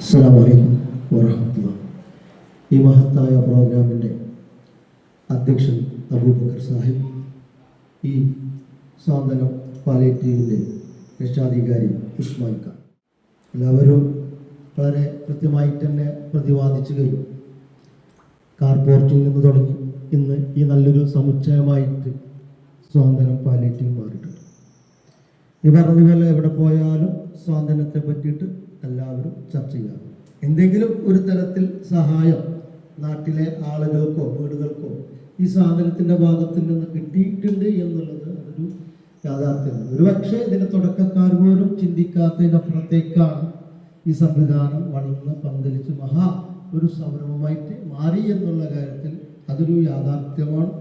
അസ്സാം വലൈക്കും വറഹമത്തുള്ള ഈ മഹത്തായ പ്രോഗ്രാമിന്റെ അധ്യക്ഷൻ അബൂബക്കർ സാഹിബ് ഈ സാന്ത്വനം പാലേറ്റീവിന്റെ രക്ഷാധികാരി ഉസ്മാൻ ഖാൻ. എല്ലാവരും വളരെ കൃത്യമായി തന്നെ പ്രതിപാദിച്ചു കഴിഞ്ഞു. കാർപോർട്ടിൽ നിന്ന് തുടങ്ങി. ഇന്ന് ഈ നല്ലൊരു സമുച്ചയമായിട്ട് സ്വാതന്ത്ര്യം പാലേറ്റീവ് മാറിയിട്ടുണ്ട്. ഈ പറഞ്ഞതുപോലെ എവിടെ പോയാലും സ്വാതന്ത്ര്യത്തെ പറ്റിയിട്ട് എല്ലാവരും ചർച്ച ചെയ്യണം എന്തെങ്കിലും ഒരു തരത്തിൽ സഹായം നാട്ടിലെ ആളുകൾക്കോ വീടുകൾക്കോ ഈ സ്വാതന്ത്ര്യത്തിന്റെ ഭാഗത്തിൽ നിന്ന് കിട്ടിയിട്ടുണ്ട് എന്നുള്ളത് അതൊരു യാഥാർത്ഥ്യമാണ്. ഒരുപക്ഷെ ഇതിന്റെ തുടക്കക്കാർ പോലും ചിന്തിക്കാത്തതിനപ്പുറത്തേക്കാണ് ഈ സംവിധാനം വളർന്ന് പന്തലിച്ച് മഹാ ഒരു സംരംഭമായിട്ട് മാറി എന്നുള്ള കാര്യത്തിൽ അതൊരു യാഥാർത്ഥ്യമാണ്.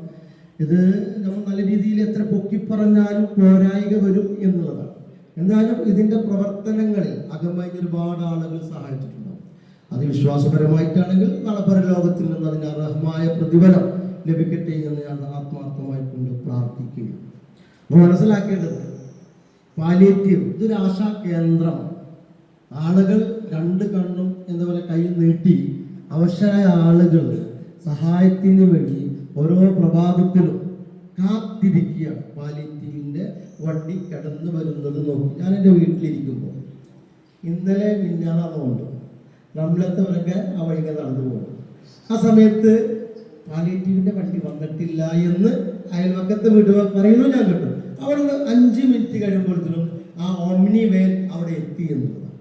ഇത് നമ്മൾ നല്ല രീതിയിൽ എത്ര പൊക്കിപ്പറഞ്ഞാലും പോരായിക വരും എന്നുള്ളതാണ്. എന്നാലും ഇതിന്റെ പ്രവർത്തനങ്ങളിൽ അകമായി ഒരുപാട് ആളുകൾ സഹായിച്ചിട്ടുണ്ടാവും അത് വിശ്വാസപരമായിട്ടാണെങ്കിൽ നളപര ലോകത്തിൽ നിന്ന് അതിന് അർഹമായ പ്രതിഫലം ലഭിക്കട്ടെ എന്ന് ഞാൻ ആത്മാർത്ഥമായി കൊണ്ട് പ്രാർത്ഥിക്കുകയാണ്. നമ്മൾ മനസ്സിലാക്കേണ്ടത് പാലിയേറ്റീവ് ഇതൊരു ആശാ കേന്ദ്രമാണ്. ആളുകൾ രണ്ട് കണ്ണും എന്താ പറയുക കൈ നീട്ടി അവശരായ ആളുകൾ സഹായത്തിന് വേണ്ടി ഓരോ പ്രഭാതത്തിലും കാത്തിരിക്കുകയാണ്. പാലിറ്റീവിന്റെ വണ്ടി കടന്നു വരുന്നത് നോക്കി. ഞാൻ എന്റെ വീട്ടിലിരിക്കുമ്പോൾ ഇന്നലെ മിന്നാണെന്നുണ്ട് നമ്മളെത്തവരൊക്കെ ആ വഴികൾ നടന്നു പോകും ആ സമയത്ത് പാലിറ്റീവിന്റെ വണ്ടി വന്നിട്ടില്ല എന്ന് അയൽവക്കത്തെ വീട്ടുകാർ പറയുന്നു ഞാൻ കേട്ടു. അവിടെ നിന്ന് അഞ്ച് മിനിറ്റ് കഴിയുമ്പോഴത്തേനും ആ ഓമിനി വേൻ അവിടെ എത്തി എന്നുള്ളതാണ്.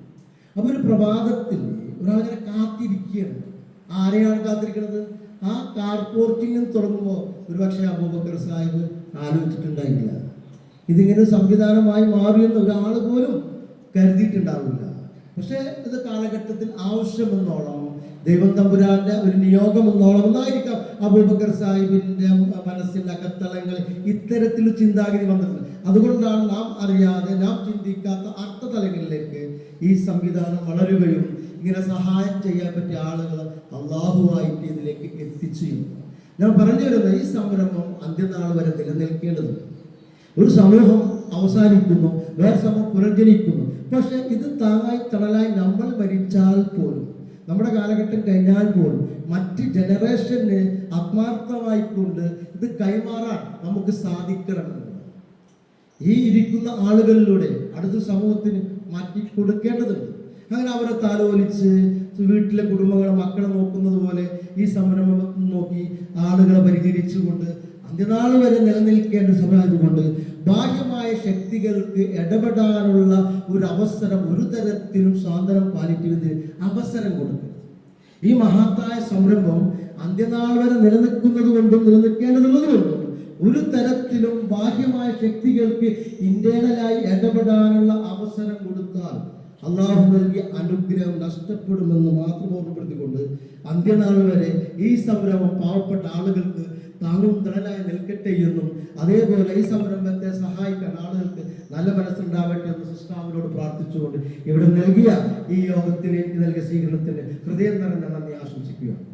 അപ്പോൾ ഒരു പ്രഭാതത്തിൽ ഒരാളിങ്ങനെ കാത്തിരിക്കുകയാണ്. ആരെയാണ് കാത്തിരിക്കുന്നത് ആ കാർപോർട്ടിങ് തുടങ്ങുമ്പോൾ ഒരുപക്ഷെ അബൂബക്കർ സാഹിബ് ആലോചിച്ചിട്ടുണ്ടായില്ല ഇതിങ്ങനെ സംവിധാനമായി മാറിയെന്ന് ഒരാൾ പോലും കരുതിയിട്ടുണ്ടാവില്ല. പക്ഷേ ഇത് കാലഘട്ടത്തിൽ ആവശ്യമെന്നോളം ദൈവം തമ്പുരാന്റെ ഒരു നിയോഗം എന്നോളം എന്നായിരിക്കാം അബൂബക്കർ സാഹിബിന്റെ മനസ്സിന്റെ അകത്തളങ്ങൾ ഇത്തരത്തിൽ ചിന്താഗതി വന്നിട്ടുണ്ട് അതുകൊണ്ടാണ് നാം അറിയാതെ നാം ചിന്തിക്കാത്ത അർത്ഥതലങ്ങളിലേക്ക് ഈ സംവിധാനം വളരുകയും ഇങ്ങനെ സഹായം ചെയ്യാൻ പറ്റിയ ആളുകൾ അള്ളാഹുവായിട്ട് ഇതിലേക്ക് എത്തിച്ചു ഞാൻ പറഞ്ഞു തരുന്നത് ഈ സംരംഭം അന്ത്യനാൾ വരെ നിലനിൽക്കേണ്ടതുണ്ട്. ഒരു സമൂഹം അവസാനിക്കുന്നു വേറെ സമൂഹം പുനർജനിക്കുന്നു. പക്ഷെ ഇത് താങ്ങായി തണലായി നമ്മൾ മരിച്ചാൽ പോലും നമ്മുടെ കാലഘട്ടം കഴിഞ്ഞാൽ പോലും മറ്റ് ജനറേഷന് ആത്മാർത്ഥമായിക്കൊണ്ട് ഇത് കൈമാറാൻ നമുക്ക് സാധിക്കണം ഈ ഇരിക്കുന്ന ആളുകളിലൂടെ അടുത്ത സമൂഹത്തിന് മാറ്റി കൊടുക്കേണ്ടതുണ്ട്. അങ്ങനെ അവരെ താലോലിച്ച് വീട്ടിലെ കുടുംബങ്ങളെ മക്കളെ നോക്കുന്നത് പോലെ ഈ സംരംഭം നോക്കി ആളുകളെ പരിചരിച്ചുകൊണ്ട് അന്ത്യനാൾ വരെ നിലനിൽക്കേണ്ട സമയമായതുകൊണ്ട് ബാഹ്യമായ ശക്തികൾക്ക് ഇടപെടാനുള്ള ഒരു അവസരം ഒരു തരത്തിലും സ്വാതന്ത്ര്യം പാലിക്കുന്നതിന് അവസരം കൊടുക്കരുത്. ഈ മഹത്തായ സംരംഭം അന്ത്യനാൾ വരെ നിലനിൽക്കുന്നത് കൊണ്ടും നിലനിൽക്കേണ്ടതുള്ളത് കൊണ്ടും ഒരു തരത്തിലും ബാഹ്യമായ ശക്തികൾക്ക് ഇന്റേണലായി ഇടപെടാനുള്ള അവസരം കൊടുത്താൽ അള്ളാഹു നൽകിയ അനുഗ്രഹം നഷ്ടപ്പെടുമെന്ന് മാത്രം ഓർമ്മപ്പെടുത്തിക്കൊണ്ട് അന്ത്യനാൾ വരെ ഈ സംരംഭം പാവപ്പെട്ട ആളുകൾക്ക് താങ്ങും തണലായി നിൽക്കട്ടെ എന്നും അതേപോലെ ഈ സംരംഭത്തെ സഹായിക്കാൻ ആളുകൾക്ക് നല്ല മനസ്സുണ്ടാവട്ടെ എന്ന് സിസ്റ്റാമിനോട് പ്രാർത്ഥിച്ചുകൊണ്ട് ഇവിടെ നൽകിയ ഈ യോഗത്തിന് എനിക്ക് നൽകിയ സ്വീകരണത്തിന് ഹൃദയം നിറഞ്ഞ നന്ദി ആശംസിക്കുകയാണ്.